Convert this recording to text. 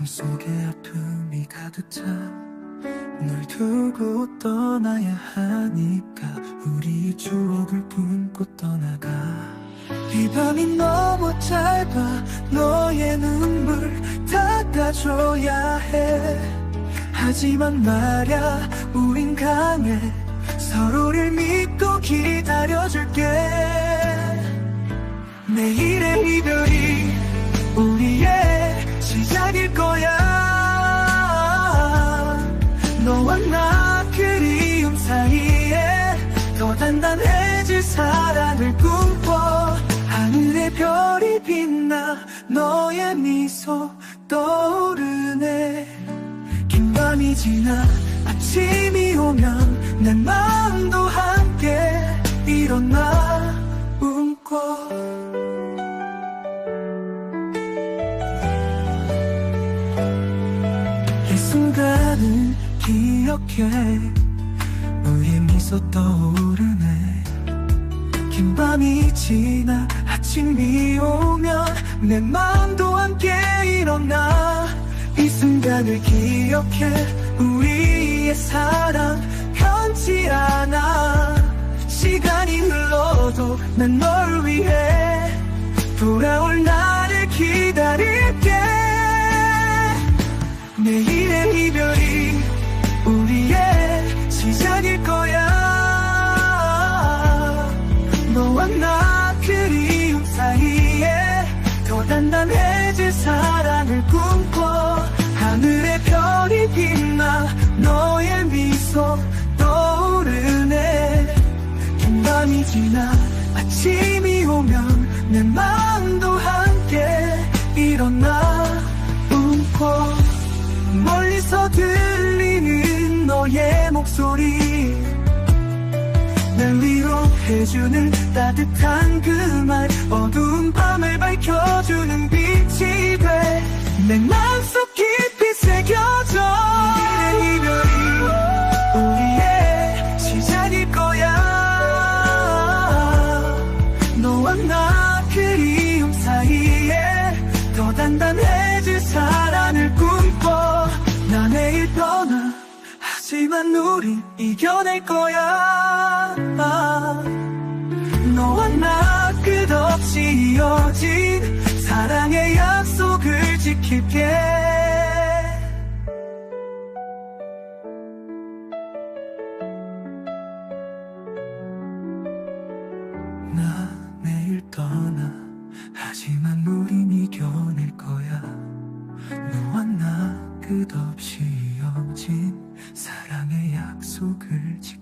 가슴 속에 아픔이 가득 차널 두고 떠나야 하니까 우리 추억을 품고 떠나가. 이 밤이 너무 짧아 너의 눈물 닦아줘야 해. 하지만 말야 우린 강해 서로를 믿고 기다려줄게. 내일의 이별이 우리 사랑을 꿈꿔 하늘의 별이 빛나 너의 미소 떠오르네. 긴 밤이 지나 아침이 오면 내 마음도 함께 일어나 이 순간을 기억해 우리 미소 떠오르네 긴 밤이 지나 아침이 오면 내 마음도 함께 일어나. 이 순간을 기억해 우리의 사랑. 변치 않아 지나 아침이 오면 내 마음도 함께 일어나 웃고 멀리서 들리는 너의 목소리. 날 위로해주는 따뜻한 그 말. 어두운 밤을 밝혀주는 빛이 돼. 내 단단해질 사랑을 꿈꿔. 나 내일 떠나 하지만 우린 이겨낼 거야. 너와 나 끝없이 이어진 사랑의 약속을 지킬게. 나 내일 떠나 하지만 우린 이겨낼 끝없이 이어진 사랑의 약속을 지켜